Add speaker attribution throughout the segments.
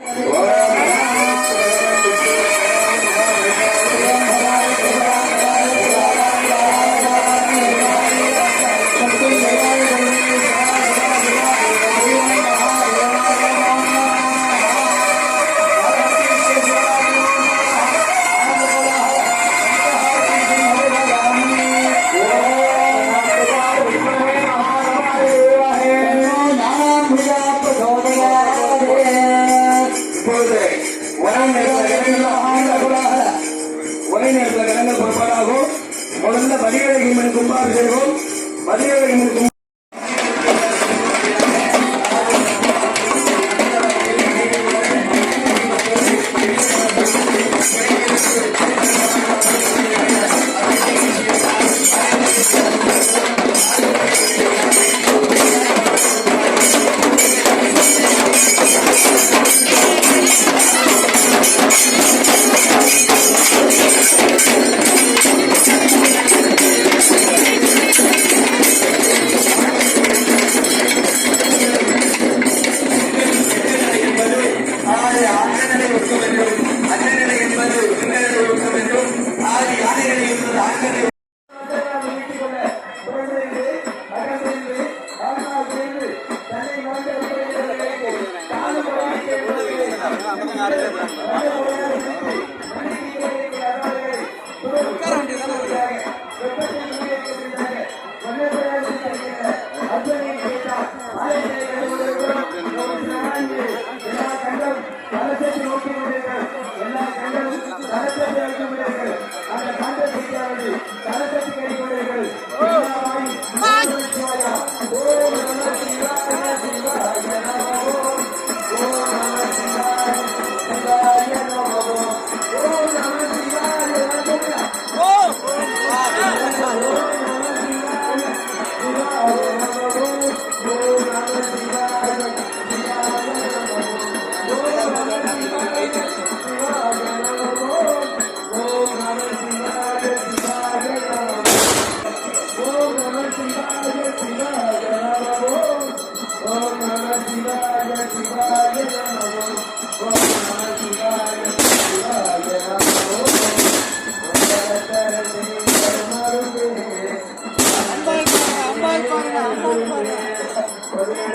Speaker 1: Glória é
Speaker 2: பதிவேகம் Kumbabhishekam பதிவேகம் yardım edin.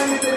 Speaker 2: Thank you.